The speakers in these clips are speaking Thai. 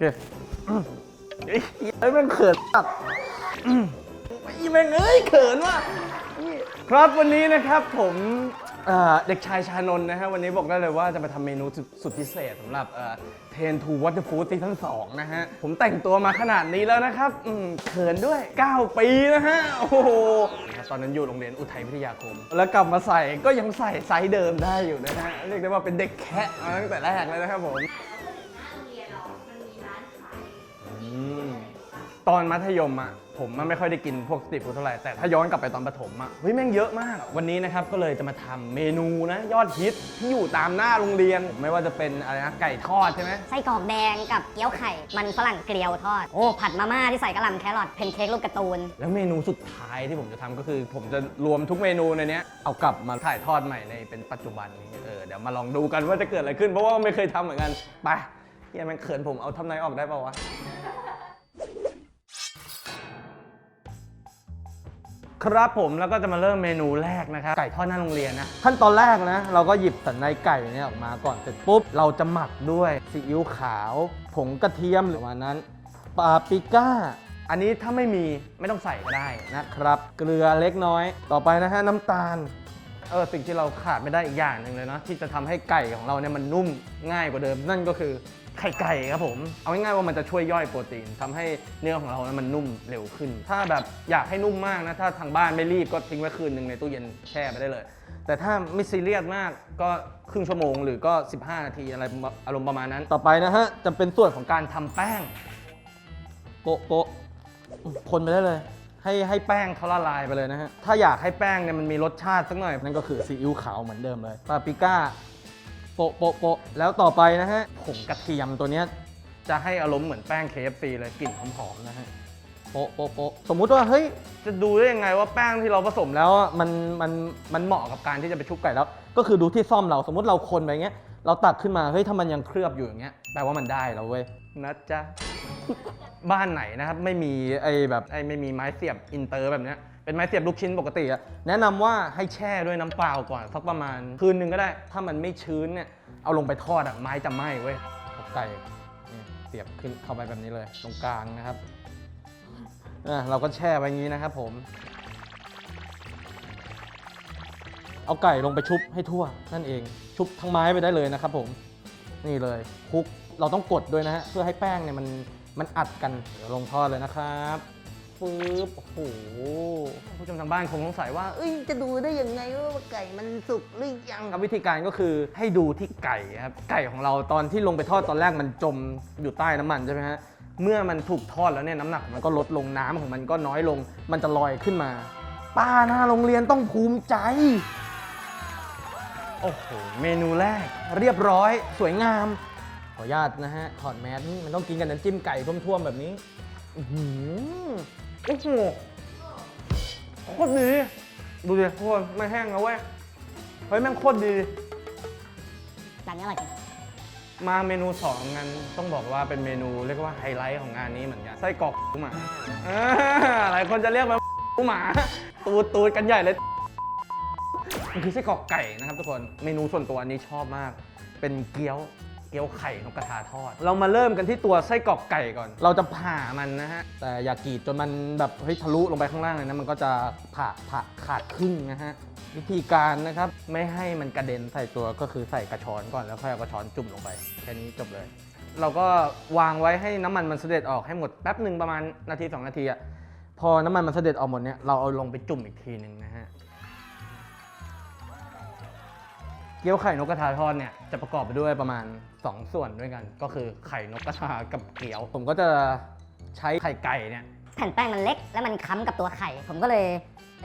เคอืมเฮ้ยเฮ้ยแม่งเขินมากอืมอีแม่งเอ้ยเขินว่ะครับวันนี้นะครับผมเอ่อเด็กชายชานนท์นะฮะวันนี้บอกได้เลยว่าจะมาทำเมนูสุดสุดพิเศษสำหรับเทนทูวัตถุฟู้ดซีซั่นสองนะฮะ ผมแต่งตัวมาขนาดนี้แล้วนะครับอืมเขินด้วย 9 ปีนะฮะ โอ้โหตอนนั้นอยู่โรงเรียนอุทัยพิทยาคม แล้วกลับมาใส่ก็ยังใส่ไซส์เดิมได้อยู่นะฮะ เรียกได้ว่าเป็นเด็กแคะมาตั้งแต่แรกเลยนะครับผม ตอนมัธยมอะผมมันไม่ค่อยได้กินพวกสตรีทฟู้ดเท่าไหร่แต่ถ้าย้อนกลับไปตอนประถมอะเฮ้ยแม่งเยอะมาก วันนี้นะครับก็เลยจะมาทำเมนูนะ ยอดฮิตที่อยู่ตามหน้าโรงเรียน ไม่ว่าจะเป็นอะไรนะไก่ทอดใช่ไหมไส้กรอกแดงกับเกี๊ยวไข่ มันฝรั่งเกลียวทอด โอ้ ผัดมาม่าที่ใส่กระหล่ำแครอทเพนเค้กรูปการ์ตูน แล้วเมนูสุดท้ายที่ผมจะทำก็คือ ผมจะรวมทุกเมนูในเนี้ยเอากลับมาถ่ายทอดใหม่ในเป็นปัจจุบันนี้เออเดี๋ยวมาลองดูกันว่าจะเกิดอะไรขึ้นเพราะว่าไม่เคยทำเหมือนกันไปเฮียมันเขินผมเอาทำนายออกได้เปล่าวะ ครับผมแล้วก็จะมาเริ่มเมนูแรกนะครับไก่ทอดหน้าโรงเรียนนะขั้นตอนแรกนะ เราก็หยิบสันในไก่เนี่ยออกมาก่อนเสร็จปุ๊บเราจะหมักด้วยซีอิ๊วขาว ผงกระเทียมหรือว่านั้นปาปริก้า อันนี้ถ้าไม่มีไม่ต้องใส่ก็ได้นะครับ เกลือเล็กน้อย ต่อไปนะฮะน้ำตาลเออสิ่งที่เราขาดไม่ได้อีกอย่างหนึ่งเลยเนาะที่จะทำให้ไก่ของเราเนี่ยมันนุ่มง่ายกว่าเดิมนั่นก็คือ ไข่ไก่ครับผม เอาง่ายๆว่ามันจะช่วยย่อยโปรตีนทำให้เนื้อของเราเนี่ยมันนุ่มเร็วขึ้น ถ้าแบบอยากให้นุ่มมากนะ ถ้าทางบ้านไม่รีบก็ทิ้งไว้คืนหนึ่งในตู้เย็นแช่ไปได้เลย แต่ถ้าไม่ซีเรียสมากก็ครึ่งชั่วโมงหรือก็ 15 นาทีอะไรอารมณ์ประมาณนั้น ต่อไปนะฮะจะเป็นส่วนของการทำแป้งโปะโปะคนไปได้เลย ให้ให้แป้งเขาละลายไปเลยนะฮะ ถ้าอยากให้แป้งเนี่ยมันมีรสชาติสักหน่อยนั่นก็คือซีอิ๊วขาวเหมือนเดิมเลยปาปริก้าะโปะโปะแล้วต่อไปนะฮะผงกระเทียมตัวเนี้ยจะให้อารมณ์เหมือนแป้ง KFC เลยกลิ่นหอมๆนะฮะโปะโปะโปะสมมุติว่าเฮ้ยจะดูได้ยังไงว่าแป้งที่เราผสมแล้วอะมันมันมันเหมาะกับการที่จะไปชุบไก่แล้ว ก็คือดูที่ซ่อมเราสมมติเราคนไปอย่างเงี้ยเราตักขึ้นมาเฮ้ยถ้ามันยังเคลือบอยู่อย่างเงี้ยแปลว่ามันได้แล้วเว้ยนะจ๊ะ บ้านไหนนะครับ ไม่มีไอ้แบบไอ้ไม่มีไม้เสียบอินเตอร์แบบเนี้ย เป็นไม้เสียบลูกชิ้นปกติอะแนะนำว่าให้แช่ด้วยน้ำเปล่าก่อนสักประมาณคืนหนึ่งก็ได้ ถ้ามันไม่ชื้นเนี่ยเอาลงไปทอดอะไม้จะไหม้เว้ยอาไก่นี่เสียบขึ้นเข้าไปแบบนี้เลย ตรงกลางนะครับอะเราก็แช่ไว้งี้นะครับผม เอาไก่ลงไปชุบให้ทั่วนั่นเอง ชุบทั้งไม้ไปได้เลยนะครับผม นี่เลยคลุกเราต้องกดด้วยนะฮะเพื่อให้แป้งเนี่ยมันมันอัดกันเดี๋ยวลงทอดเลยนะครับ ปึ๊บโอ้โหผู้ชมทางบ้านคงสงสัยว่า เอ้ยจะดูได้ยังไงว่าไก่มันสุกหรือยังครับวิธีการก็คือให้ดูที่ไก่ครับไก่ของเราตอนที่ลงไปทอดตอนแรกมันจมอยู่ใต้น้ำมันใช่ไหมฮะเมื่อมันถูกทอดแล้วเนี่ยน้ำหนักมันก็ลดลงน้ำของมันก็น้อยลง มันจะลอยขึ้นมา ป้าหน้าโรงเรียนต้องภูมิใจ โอ้โห เมนูแรก เรียบร้อย สวยงาม ขออนุญาตนะฮะ ถอดแมสมันต้องกินกับน้ำจิ้มไก่ท่วมๆแบบนี้ อื้อหือ โอ้โหโคตรดี ดูดิโคตรไม่แห้งนะเว้ย เฮ้ยแม่งโคตรดีจานนี้อร่อยจริงมาเมนูสองงานต้องบอกว่าเป็นเมนูเรียกว่าไฮไลท์ของงานนี้เหมือนกันไส้กรอกหมูหมาอ่าหลายคนจะเรียกมันหมูหมา ตูดตูดกันใหญ่เลยมันคือไส้กรอกไก่นะครับทุกคนเมนูส่วนตัวอันนี้ชอบมาก เป็นเกี๊ยว เกี๊ยวไข่นกกระทาทอด เรามาเริ่มกันที่ตัวไส้กรอกไก่ก่อน เราจะผ่ามันนะฮะ แต่อย่ากรีดจนมันแบบเฮ้ยทะลุลงไปข้างล่างเลยนะ มันก็จะผ่าผ่าขาดครึ่งนะฮะ วิธีการนะครับไม่ให้มันกระเด็นใส่ตัวก็คือใส่กระชอนก่อนแล้วค่อยเอากระชอนจุ่มลงไปแค่นี้จบเลย เราก็วางไว้ให้น้ำมันมันเสด็จออกให้หมดแป๊บหนึ่งประมาณนาที2นาทีอะพอน้ำมันมันเสด็จออกหมดเนี่ยเราเอาลงไปจุ่มอีกทีหนึ่งนะฮะ เกี๊ยวไข่นกกระทาทอดเนี่ยจะประกอบไปด้วยประมาณ 2 ส่วนด้วยกัน ก็คือไข่นกกระทากับเกี๊ยว ผมก็จะใช้ไข่ไก่เนี่ยแผ่นแป้งมันเล็กแล้วมันค้ำกับตัวไข่ ผมก็เลย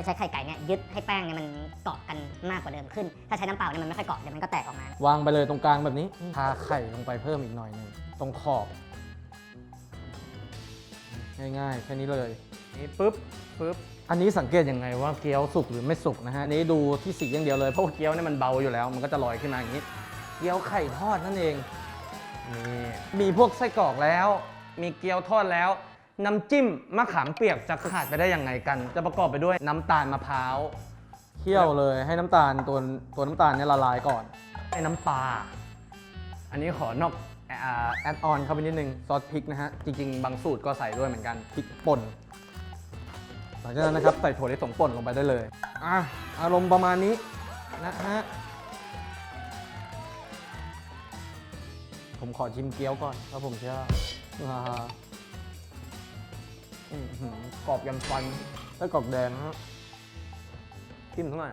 ใช้ไข่ไก่เนี่ยยึดให้แป้งเนี่ยมันเกาะกันมากกว่าเดิมขึ้น ถ้าใช้น้ำเปล่าเนี่ยมันไม่ค่อยเกาะเดี๋ยวมันก็แตกออกมา วางไปเลยตรงกลางแบบนี้ทาไข่ลงไปเพิ่มอีกหน่อยหนึงตรงขอบ ง่ายๆแค่นี้เลยนี่ปุ๊บปุ๊บ อันนี้สังเกตยังไงว่าเกี๊ยวสุกหรือไม่สุกนะฮะอันนี้ดูที่สีอย่างเดียวเลยเพราะว่าเกี๊ยวเนี่ยมันเบาอยู่แล้ว มันก็จะลอยขึ้นมาอย่างนี้ เกี๊ยวไข่ทอดนั่นเองนี่มีพวกไส้กรอกแล้ว มีเกี๊ยวทอดแล้ว น้ำจิ้มมะขามเปียกจะขาดไปได้ยังไงกัน จะประกอบไปด้วยน้ำตาลมะพร้าวเคี่ยวเลยให้น้ำตาลตัวตัวน้ำตาลเนี่ยละลายก่อนให้น้ำปลาอันนี้ขอนอกแอแอดออนเข้าไปนิดนึงซอสพริกนะฮะจริงๆ บางสูตรก็ใส่ด้วยเหมือนกันพริกป่นห ลังจากนั้นนะครับใส่ถั่วลิสงป่นลงไปได้เลยอะอารมณ์ประมาณนี้นะฮะผมขอชิมเกี๊ยวก่อนเพราะผมเชื่อว่าอื้อหือกรอบยันฟันไส้วกรอกแดงฮะจิ้มเท่าไหร่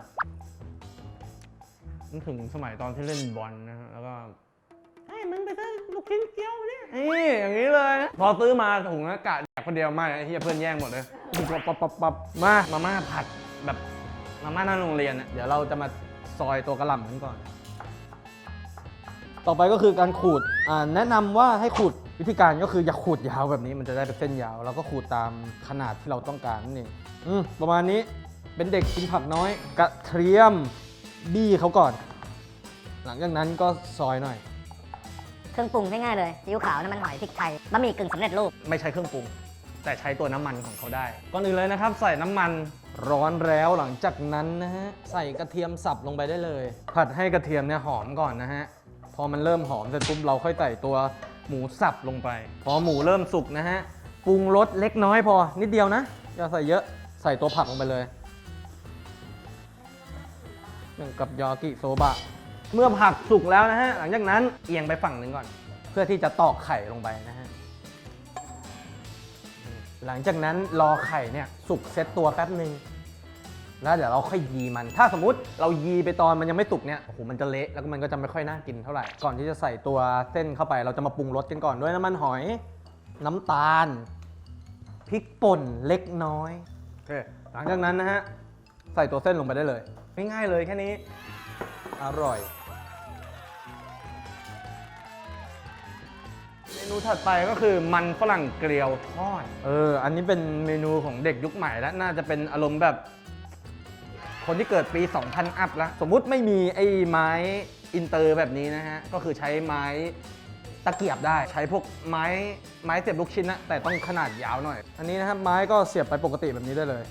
นึกถึงสมัยตอนที่เล่นบอลนะฮะแล้วก็ เฮ้มึงไปซื้อลูกชิ้นเกี๊ยวมาเนี่ยนี่อย่างนี้เลยพอซื้อมาถุงละกะแดกคนเดียวไม่ไอ้เฮียเพื่อนแย่งหมดเลยปับปับปับปับมามาม่าผัดแบบมาม่าหน้าโรงเรียนอะเดี๋ยวเราจะมาซอยตัวกระหล่ำกันก่อน ต่อไปก็คือการขูดอ่าแนะนำว่าให้ขูดวิธีการก็คืออย่าขูดยาวแบบนี้มันจะได้เป็นเส้นยาว แล้วก็ขูดตามขนาดที่เราต้องการนั่นเองอืมประมาณนี้เป็นเด็กกินผักน้อย กระเทียมบี้เขาก่อน หลังจากนั้นก็ซอยหน่อย เครื่องปรุงง่ายๆเลยซีอิ๊วขาวน้ำมันหอยพริกไทยบะหมี่กึ่งสำเร็จรูป ไม่ใช้เครื่องปรุง แต่ใช้ตัวน้ำมันของเขาได้ ก่อนอื่นเลยนะครับ ใส่น้ำมันร้อนแล้วหลังจากนั้นนะฮะใส่กระเทียมสับลงไปได้เลย ผัดให้กระเทียมเนี่ยหอมก่อนนะฮะพอมันเริ่มหอมเสร็จปุ๊บเราค่อยใส่ตัวหมูสับลงไป พอหมูเริ่มสุกนะฮะปรุงรสเล็กน้อยพอนิดเดียวนะอย่าใส่เยอะใส่ตัวผักลงไปเลยอย่างกับยากิโซบะ เมื่อผักสุกแล้วนะฮะ หลังจากนั้นเอียงไปฝั่งหนึ่งก่อน เพื่อที่จะตอกไข่ลงไปนะฮะ หลังจากนั้นรอไข่เนี่ยสุกเซตตัวแป๊บหนึ่งแล้วเดี๋ยวเราค่อยยีมัน ถ้าสมมุติเรายีไปตอนมันยังไม่สุกเนี่ย โอ้โห มันจะเละแล้วก็มันก็จะไม่ค่อยน่ากินเท่าไหร่ ก่อนที่จะใส่ตัวเส้นเข้าไป เราจะมาปรุงรสกันก่อนด้วยน้ำมันหอย น้ำตาล พริกป่นเล็กน้อยโอเคหลังจากนั้นนะฮะ ใส่ตัวเส้นลงไปได้เลย ง่ายๆเลยแค่นี้ อร่อย นูถัดไปก็คือมันฝรั่งเกลียวทอด เออ อันนี้เป็นเมนูของเด็กยุคใหม่แล้ว น่าจะเป็นอารมณ์แบบ คนที่เกิดปี 2000 อัพแล้วสมมุติไม่มีไอ้ไม้อินเตอร์แบบนี้นะฮะ ก็คือใช้ไม้ตะเกียบได้ ใช้พวกไม้ไม้เสียบลูกชิ้นนะ แต่ต้องขนาดยาวหน่อย อันนี้นะครับไม้ก็เสียบไปปกติแบบนี้ได้เลย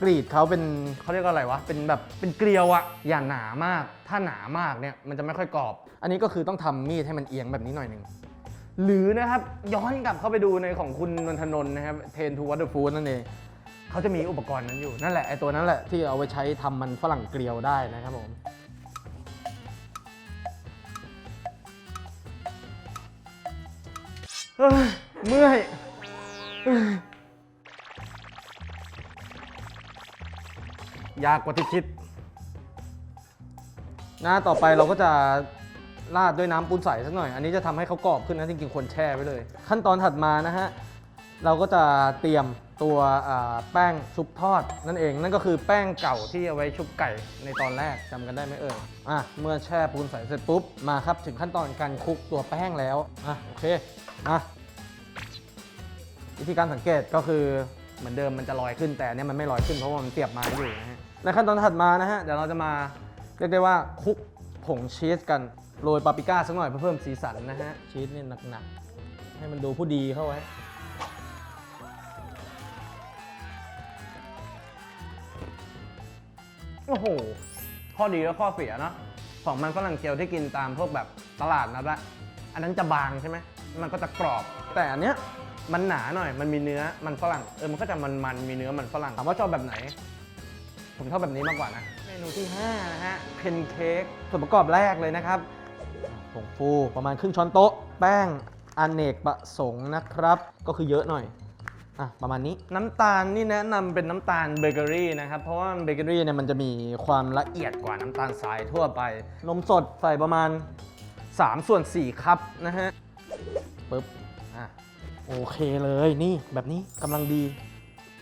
กรีดเขาเป็นเขาเรียกว่าอะไรวะ เป็นแบบเป็นเกลียวอะอย่าหนามาก ถ้าหนามากเนี่ยมันจะไม่ค่อยกรอบ อันนี้ก็คือต้องทำมีดให้มันเอียงแบบนี้หน่อยหนึ่ง หรือนะครับย้อนกลับเข้าไปดูในของคุณนนทนนท์นะครับเทนทูวัตเตอร์ฟูดนั่นเองเขาจะมีอุปกรณ์นั้นอยู่นั่นแหละไอตัวนั้นแหละที่เอาไว้ใช้ทำมันฝรั่งเกลียวได้นะครับผม เฮ้ยเมื่อยเฮ้ยยากกว่าที่คิด หน้าต่อไปเราก็จะ ราดด้วยน้ำปูนใสสักหน่อย อันนี้จะทำให้เขากรอบขึ้นนะจริงๆควรแช่ไว้เลย ขั้นตอนถัดมานะฮะ เราก็จะเตรียมตัวอ่าแป้งชุบทอดนั่นเอง นั่นก็คือแป้งเก่าที่เอาไว้ชุบไก่ในตอนแรกจำกันได้ไหมเอ่ยอะเมื่อแช่ปูนใสเสร็จปุ๊บมาครับถึงขั้นตอนการคลุกตัวแป้งแล้วอะโอเคมาวิธีการสังเกตก็คือเหมือนเดิมมันจะลอยขึ้นแต่อันเนี้ยมันไม่ลอยขึ้นเพราะว่ามันเสียบไม้อยู่นะฮะในขั้นตอนถัดมานะฮะเดี๋ยวเราจะมาเรียกได้ว่าคลุกผงชีสกัน โรยปาปริก้าสักหน่อยเพื่อเพิ่มสีสันนะฮะ ชีสเนี่ยหนักๆ ให้มันดูผู้ดีเข้าไว้ โอ้โห ข้อดีและข้อเสียเนอะของมันฝรั่งเกลียวที่กินตามพวกแบบตลาดนัดอะอันนั้นจะบางใช่ไหม มันก็จะกรอบ แต่อันเนี้ยมันหนาหน่อย มันมีเนื้อ มันฝรั่ง เออ มันก็จะมันมันๆมีเนื้อมันฝรั่ง ถามว่าชอบแบบไหน ผมชอบแบบนี้มากกว่านะ เมนูที่ 5 นะฮะ เพนเค้กส่วนประกอบแรกเลยนะครับ ผงฟูประมาณครึ่งช้อนโต๊ะ แป้งอเนกประสงค์นะครับ ก็คือเยอะหน่อยอะประมาณนี้น้ำตาลนี่แนะนำเป็นน้ำตาลเบเกอรี่นะครับ เพราะว่าเบเกอรี่เนี่ยมันจะมีความละเอียดกว่าน้ำตาลทรายทั่วไป นมสดใส่ประมาณ 3 ส่วน 4 ครับนะฮะปึ๊บอะโอเคเลยนี่แบบนี้กำลังดี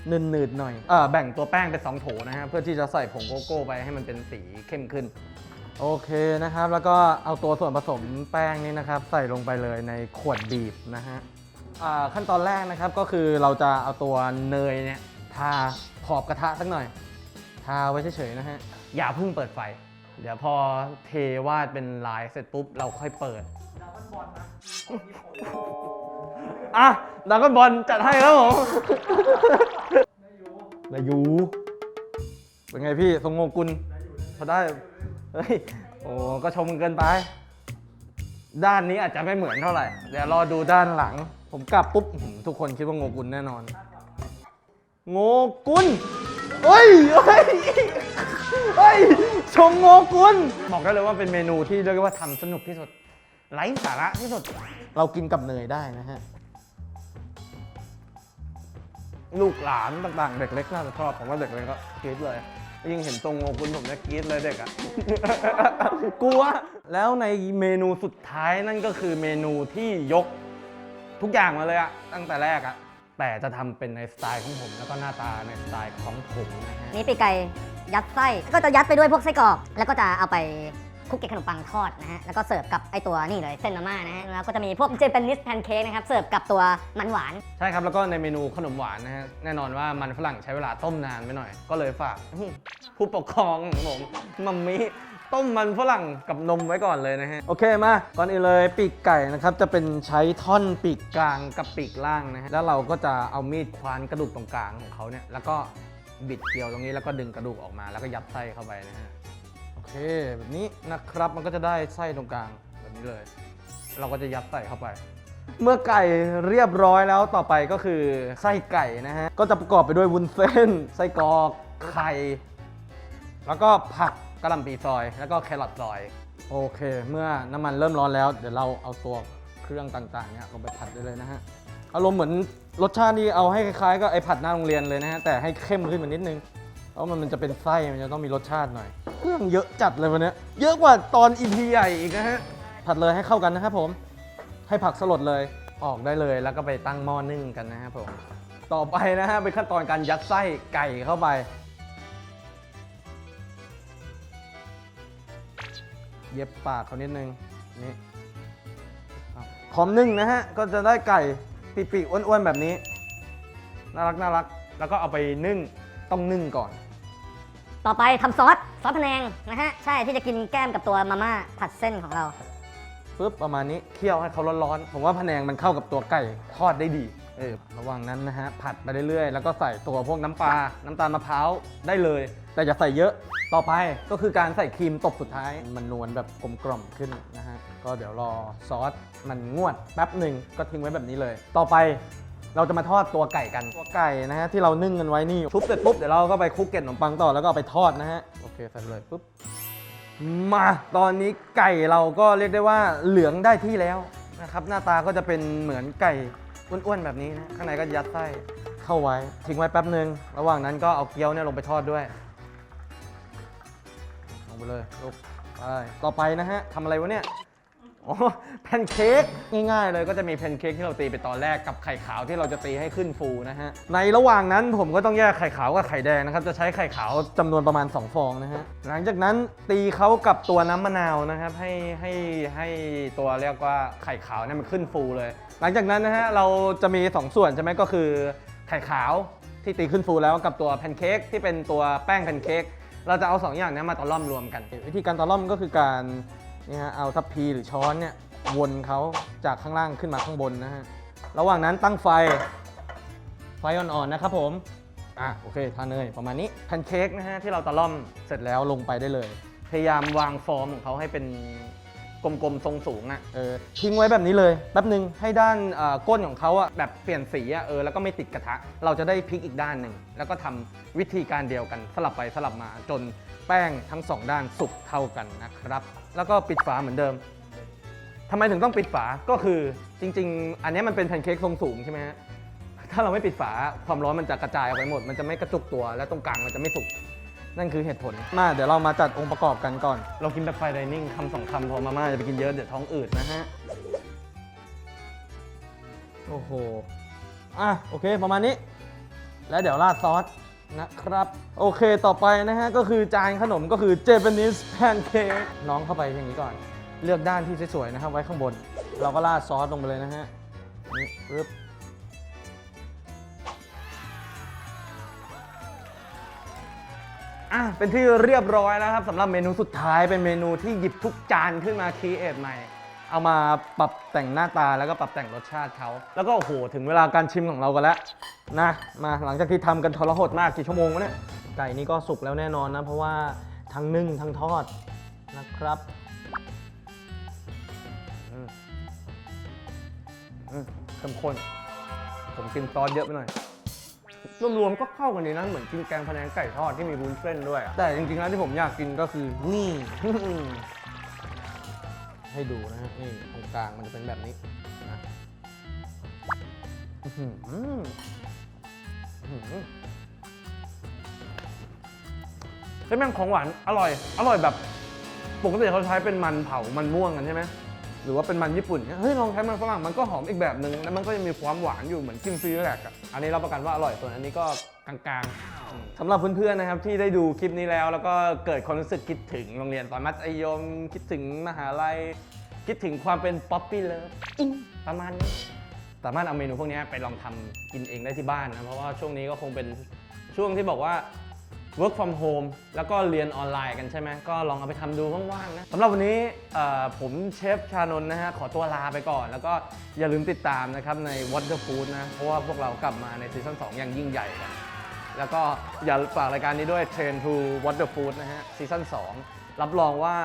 หนืดๆหน่อยเออแบ่งตัวแป้งเป็น2โถนะฮะเพื่อที่จะใส่ผงโกโก้ไปให้มันเป็นสีเข้มขึ้น โอเคนะครับ แล้วก็เอาตัวส่วนผสมแป้งนี้นะครับ ใส่ลงไปเลยในขวดบีบนะฮะอ่าขั้นตอนแรกนะครับก็คือเราจะเอาตัวเนยเนี่ยทาขอบกระทะสักหน่อย ทาไว้เฉยๆนะฮะ อย่าเพิ่งเปิดไฟ เดี๋ยวพอเทวาดเป็นลายเสร็จปุ๊บ เราค่อยเปิดอะดราก้อนบอลจัดให้ครับผมนายยูเป็นไงพี่ทรงโงกุลพอได้ เฮ้ย โอ้ก็ชมเกินไป ด้านนี้อาจจะไม่เหมือนเท่าไหร่ เดี๋ยวรอดูด้านหลัง ผมกลับปุ๊บอื้อหือทุกคนคิดว่าโงกุลแน่นอน โงกุลเฮ้ยเฮ้ยเฮ้ย ชมโงกุลบอกได้เลยว่าเป็นเมนูที่เรียกว่าทำสนุกที่สุดไร้สาระที่สุด เรากินกับเนยได้นะฮะ ลูกหลานต่างๆ เด็กเล็กน่าจะชอบผมว่าเด็กเล็กก็กรี๊ดเลย ยิ่งเห็นตรงโงกุลผมเนี่ยกรี๊ดเลยเด็กอะ กลัว แล้วในเมนูสุดท้ายนั่นก็คือเมนูที่ยกทุกอย่างมาเลยอะตั้งแต่แรกอะแต่จะทำเป็นในสไตล์ของผม แล้วก็หน้าตาในสไตล์ของผมนะฮะ นี่ปีกไก่ยัดไส้ก็จะยัดไปด้วยพวกไส้กรอก แล้วก็จะเอาไป คุกเกล็ดขนมปังทอดนะฮะ แล้วก็เสิร์ฟกับไอตัวนี่เลยเส้นมาม่านะฮะ แล้วก็จะมีพวกเจแปนิสแพนเค้กนะครับ เสิร์ฟกับตัวมันหวาน ใช่ครับ แล้วก็ในเมนูขนมหวานนะฮะ แน่นอนว่ามันฝรั่งใช้เวลาต้มนานไปหน่อย ก็เลยฝากผู้ปกครองผมมัมมี่ต้มมันฝรั่งกับนมไว้ก่อนเลยนะฮะ โอเคมาก่อนอื่นเลยปีกไก่นะครับ จะเป็นใช้ท่อนปีกกลางกับปีกล่างนะฮะ แล้วเราก็จะเอามีดควานกระดูกตรงกลางของเขาเนี่ย แล้วก็บิดเกลียวตรงนี้แล้วก็ดึงกระดูกออกมา แล้วก็ยัดไส้เข้าไปนะฮะ อเคแบบนี้นะครับมันก็จะได้ไส้ตรงกลางแบบนี้เลย เราก็จะยัดใส่เข้าไป เมื่อไก่เรียบร้อยแล้วต่อไปก็คือไส้ไก่นะฮะก็จะประกอบไปด้วยวุ้นเส้น ไส้กรอกไข่แล้วก็ผักกระหล่ำปีซอย แล้วก็แครอทซอย โอเค เมื่อน้ำมันเริ่มร้อนแล้ว เดี๋ยวเราเอาตัวเครื่องต่างๆเนี่ยลงไปผัดได้เลยนะฮะอารมณ์เหมือนรสชาตินี่เอาให้คล้ายๆกับไอผัดหน้าโรงเรียนเลยนะฮะแต่ให้เข้มขึ้นมานิดนึง เพราะมันมันจะเป็นไส้ มันจะต้องมีรสชาติหน่อย เครื่องเยอะจัดเลยวันเนี้ยเยอะกว่าตอนอีพีใหญ่อีกนะฮะ ผัดเลยให้เข้ากันนะครับผม ให้ผักสลดเลย ออกได้เลยแล้วก็ไปตั้งหม้อนึ่งกันนะครับผม ต่อไปนะฮะเป็นขั้นตอนการยัดไส้ไก่เข้าไป เย็บปากเขานิดนึง นี่เอาพร้อมนึ่งนะฮะ ก็จะได้ไก่ปีกๆอ้วนๆแบบนี้ น่ารักน่ารัก แล้วก็เอาไปนึ่ง ต้องนึ่งก่อน ต่อไปทำซอสซอสพะแนงนะฮะใช่ที่จะกินแก้มกับตัวมาม่าผัดเส้นของเราปุ๊บประมาณนี้เคี่ยวให้เขาร้อนๆผมว่าพะแนงมันเข้ากับตัวไก่ทอดได้ดีเออระหว่างนั้นนะฮะผัดไปเรื่อยๆ แล้วก็ใส่ตัวพวกน้ำปลาน้ำตาลมะพร้าวได้เลย แต่อย่าใส่เยอะต่อไปก็คือการใส่ครีมตบสุดท้าย มันนวลแบบกลมกล่อมขึ้นนะฮะก็เดี๋ยวรอซอสมันงวดแป๊บหนึ่งก็ทิ้งไว้แบบนี้เลย ต่อไป เราจะมาทอดตัวไก่กัน ตัวไก่นะฮะที่เรานึ่งกันไว้นี่ทุบเสร็จปุ๊บเดี๋ยวเราก็ไปคลุกเกล็ดขนมปังต่อแล้วก็เอาไปทอดนะฮะโอเคใส่ไปเลยปุ๊บมาตอนนี้ไก่เราก็เรียกได้ว่าเหลืองได้ที่แล้วนะครับหน้าตาก็จะเป็นเหมือนไก่อ้วนๆแบบนี้นะข้างในก็ยัดไส้เข้าไว้ทิ้งไว้แป๊บหนึ่งระหว่างนั้นก็เอาเกี๊ยวเนี่ยลงไปทอดด้วยลงไปเลยลูกไปต่อไปนะฮะทำอะไรวะเนี่ย อ๋อแพนเค้กง่ายๆเลยก็จะมีแพนเค้กที่เราตีไปตอนแรกกับไข่ขาวที่เราจะตีให้ขึ้นฟูนะฮะ ในระหว่างนั้นผมก็ต้องแยกไข่ขาวกับไข่แดงนะครับ จะใช้ไข่ขาวจำนวนประมาณ 2 ฟองนะฮะ หลังจากนั้นตีเขากับตัวน้ำมะนาวนะครับ ให้ให้ให้ตัวเรียกว่าไข่ขาวเนี่ยมันขึ้นฟูเลย หลังจากนั้นนะฮะเราจะมี 2 ส่วนใช่ไหมก็คือไข่ขาวที่ตีขึ้นฟูแล้วกับตัวแพนเค้กที่เป็นตัวแป้งแพนเค้กเราจะเอาสองอย่างนี้มาตะล่อมรวมกัน วิธีการตะล่อมก็คือการ นี่ฮะเอาทัพพีหรือช้อนเนี่ยวนเขาจากข้างล่างขึ้นมาข้างบนนะฮะระหว่างนั้นตั้งไฟไฟอ่อนๆนะครับผมอะโอเคทานเนยประมาณนี้แพนเค้กนะฮะที่เราตะล่อมเสร็จแล้วลงไปได้เลย พยายามวางฟอร์มของเขาให้เป็นกลมๆ ทรงสูงอะ่ะเออทิ้งไว้แบบนี้เลยแป๊บหนึ่งให้ด้านก้นของเขาอะแบบเปลี่ยนสีอะเออแล้วก็ไม่ติดกระทะ เราจะได้พลิกอีกด้านหนึ่ง แล้วก็ทำวิธีการเดียวกันสลับไปสลับมาจน แป้งทั้งสองด้านสุกเท่ากันนะครับ แล้วก็ปิดฝาเหมือนเดิมทำไมถึงต้องปิดฝาก็คือจริง ๆ อันนี้มันเป็นแพนเค้กทรงสูงใช่ไหมฮะถ้าเราไม่ปิดฝาความร้อนมันจะกระจายออกไปหมด มันจะไม่กระจุกตัวและตรงกลางมันจะไม่สุกนั่นคือเหตุผล มาเดี๋ยวเรามาจัดองค์ประกอบกันก่อน เรากินแบบไฟไดนิ่งคำสองคำพอมาม่าจะไปกินเยอะเดี๋ยวท้องอืดนะฮะ โอ้โห อะโอเคประมาณนี้ แล้วเดี๋ยวราดซอส นะครับ โอเคต่อไปนะฮะ ก็คือจานขนมก็คือ Japanese pancake น้องเข้าไปอย่างนี้ก่อน เลือกด้านที่สวยๆนะครับ ไว้ข้างบน เราก็ราดซอสลงไปเลยนะฮะนี่ปึ๊บอะเป็นที่เรียบร้อยแล้วครับสำหรับเมนูสุดท้ายเป็นเมนูที่หยิบทุกจานขึ้นมาคีเอทใหม่ เอามาปรับแต่งหน้าตาแล้วก็ปรับแต่งรสชาติเขา แล้วก็โอ้โหถึงเวลาการชิมของเรากันแล้วนะมาหลังจากที่ทำกันทรหดมากกี่ชั่วโมงวะเนี่ยไก่นี่ก็สุกแล้วแน่นอนนะ เพราะว่าทั้งนึ่งทั้งทอดนะครับอืมอืมเข้มข้น ผมกินซอสเยอะไปหน่อย รวมๆก็เข้ากันดีนะเหมือนกินแกงพะแนงไก่ทอดที่มีวุ้นเส้นด้วยอะแต่จริงๆแล้วที่ผมอยากกินก็คือนี่ ให้ดูนะฮะนี่ตรงกลางมันจะเป็นแบบนี้นะอื้อหืออื้อหือเฮ้ยแม่งของหวานอร่อย อร่อยแบบปกติเขาใช้เป็นมันเผามันม่วงกันใช่ไหมหรือว่าเป็นมันญี่ปุ่นเฮ้ยลองใช้มันฝรั่งมันก็หอมอีกแบบหนึ่งแล้วมันก็ยังมีความหวานอยู่เหมือนกินฟรีแลกอะอันนี้รับประกันว่าอร่อยส่วนอันนี้ก็กลางๆ สำหรับเพื่อนๆนะครับที่ได้ดูคลิปนี้แล้ว แล้วก็เกิดความรู้สึกคิดถึงโรงเรียนตอนมัธยมคิดถึงมหาลัย คิดถึงความเป็นป๊อปปี้เลิฟประมาณนี้สามารถเอาเมนูพวกนี้ไปลองทำกินเองได้ที่บ้านนะเพราะว่าช่วงนี้ก็คงเป็นช่วงที่บอกว่า work from home แล้วก็เรียนออนไลน์กันใช่ไหมก็ลองเอาไปทำดูว่างๆนะสำหรับวันนี้เอ่อผมเชฟชานนท์นะฮะขอตัวลาไปก่อน แล้วก็อย่าลืมติดตามนะครับใน What the Food นะเพราะว่าพวกเรากลับมาในซีซั่น2อย่างยิ่งใหญ่กัน แล้วก็อย่าฝากรายการนี้ด้วย Train to What the Food นะฮะซีซั่น2 รับรองว่า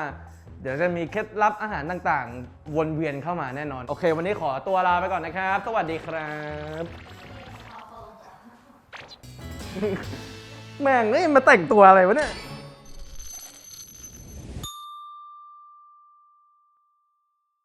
เดี๋ยวจะมีเคล็ดลับอาหารต่างๆ วนเวียนเข้ามาแน่นอน โอเค วันนี้ขอตัวลาไปก่อนนะครับ สวัสดีครับ แม่งนี่มาแต่งตัวอะไรวะเนี่ย